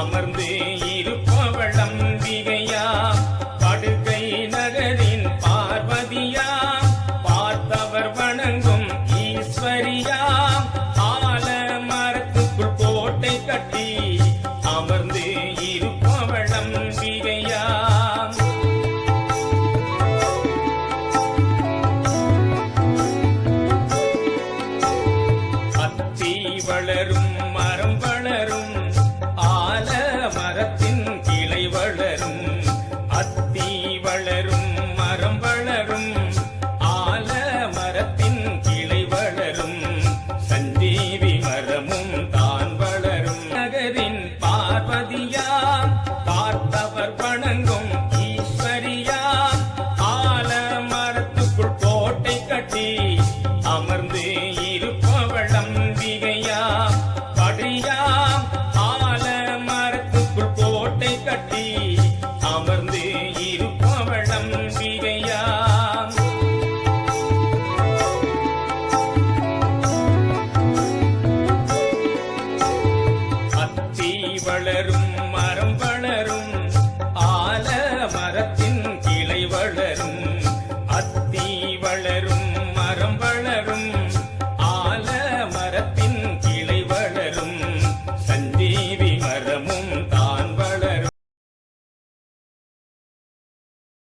அமர்ந்தே வளரும் அத்தி வளரும் மரம் வளரும் ஆல மரத்தின் கிளை வளரும் சஞ்சீவி மரமும் தான் வளரும். நகரின் பார்வதியா பார்த்தவர் வணங்கும் ஈஸ்வரியா ஆல மரத்துக்குள் கோட்டை கட்டி அமர்ந்து இருப்பவள் அம்பிகையா. படியா ஆல மரத்துக்குள் கோட்டை கட்டி வளரும் மரம் வளரும் ஆல மரத்தில்